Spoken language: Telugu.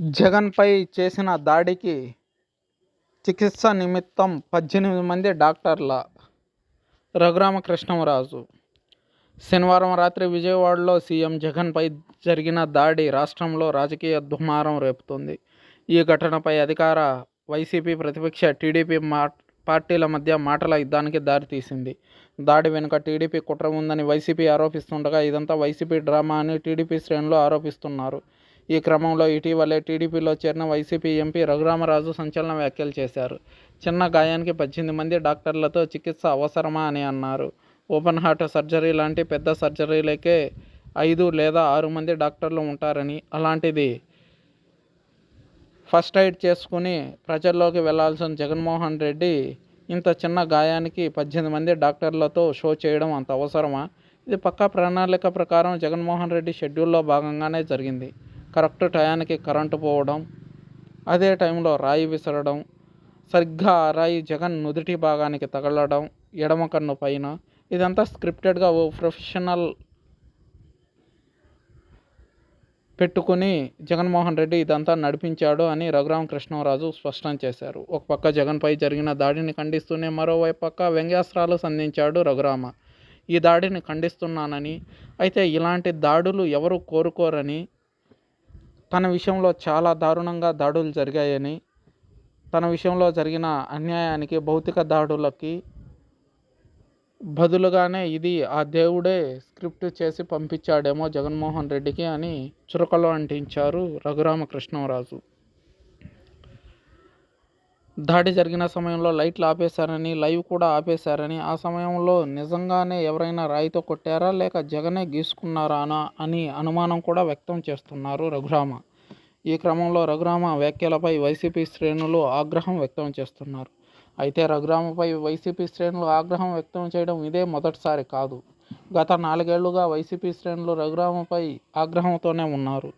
జగన్పై చేసిన దాడికి చికిత్స నిమిత్తం పద్దెనిమిది మంది డాక్టర్ల రఘురామకృష్ణరాజు. శనివారం రాత్రి విజయవాడలో సీఎం జగన్పై జరిగిన దాడి రాష్ట్రంలో రాజకీయ దుమారం రేపుతోంది. ఈ ఘటనపై అధికార వైసీపీ ప్రతిపక్ష టీడీపీ మా పార్టీల మధ్య మాటల యుద్ధానికి దారితీసింది. దాడి వెనుక టీడీపీ కుట్ర ఉందని వైసీపీ ఆరోపిస్తుండగా ఇదంతా వైసీపీ డ్రామా అని టీడీపీ శ్రేణులు ఆరోపిస్తున్నారు. ఈ క్రమంలో ఇటీవలే టీడీపీలో చేరిన వైసీపీ ఎంపీ రఘురామరాజు సంచలన వ్యాఖ్యలు చేశారు. చిన్న గాయానికి పద్దెనిమిది మంది డాక్టర్లతో చికిత్స అవసరమా అని అన్నారు. ఓపెన్ హార్ట్ సర్జరీ లాంటి పెద్ద సర్జరీలకే ఐదు లేదా ఆరు మంది డాక్టర్లు ఉంటారని అలాంటిది ఫస్ట్ ఎయిడ్ చేసుకుని ప్రజల్లోకి వెళ్ళాల్సిన జగన్మోహన్ రెడ్డి ఇంత చిన్న గాయానికి పద్దెనిమిది మంది డాక్టర్లతో షో చేయడం అంత అవసరమా? ఇది పక్కా ప్రణాళిక ప్రకారం జగన్మోహన్ రెడ్డి షెడ్యూల్లో భాగంగానే జరిగింది. కరెక్ట్ టయానికి కరెంటు పోవడం అదే టైంలో రాయి విసరడం సరిగ్గా ఆ రాయి జగన్ నుదుటి భాగానికి తగలడం ఎడమ కన్ను పైన ఇదంతా స్క్రిప్టెడ్గా ఓ ప్రొఫెషనల్ పెట్టుకుని జగన్మోహన్ రెడ్డి ఇదంతా నడిపించాడు అని రఘురామ కృష్ణరాజు స్పష్టం చేశారు. ఒక పక్క జగన్పై జరిగిన దాడిని ఖండిస్తూనే మరోవైపు పక్క వ్యంగ్యాస్త్రాలు సంధించాడు రఘురామ. ఈ దాడిని ఖండిస్తున్నానని అయితే ఇలాంటి దాడులు ఎవరు కోరుకోరని తన విషయంలో చాలా దారుణంగా దాడులు జరిగాయని తన విషయంలో జరిగిన అన్యాయానికి భౌతిక దాడులకి బదులుగానే ఇది ఆ దేవుడే స్క్రిప్ట్ చేసి పంపించాడేమో జగన్మోహన్ రెడ్డికి అని చురకలు అంటించారు రఘురామకృష్ణరాజు. దాడి జరిగిన సమయంలో లైట్లు ఆపేశారని లైవ్ కూడా ఆపేశారని ఆ సమయంలో నిజంగానే ఎవరైనా రాయితో కొట్టారా లేక జగనే గీసుకున్నారానా అని అనుమానం కూడా వ్యక్తం చేస్తున్నారు రఘురామ. ఈ క్రమంలో రఘురామ వ్యాఖ్యలపై వైసీపీ శ్రేణులు ఆగ్రహం వ్యక్తం చేస్తున్నారు. అయితే రఘురామపై వైసీపీ శ్రేణులు ఆగ్రహం వ్యక్తం చేయడం ఇదే మొదటిసారి కాదు. గత నాలుగేళ్ళుగా వైసీపీ శ్రేణులు రఘురామపై ఆగ్రహంతోనే ఉన్నారు.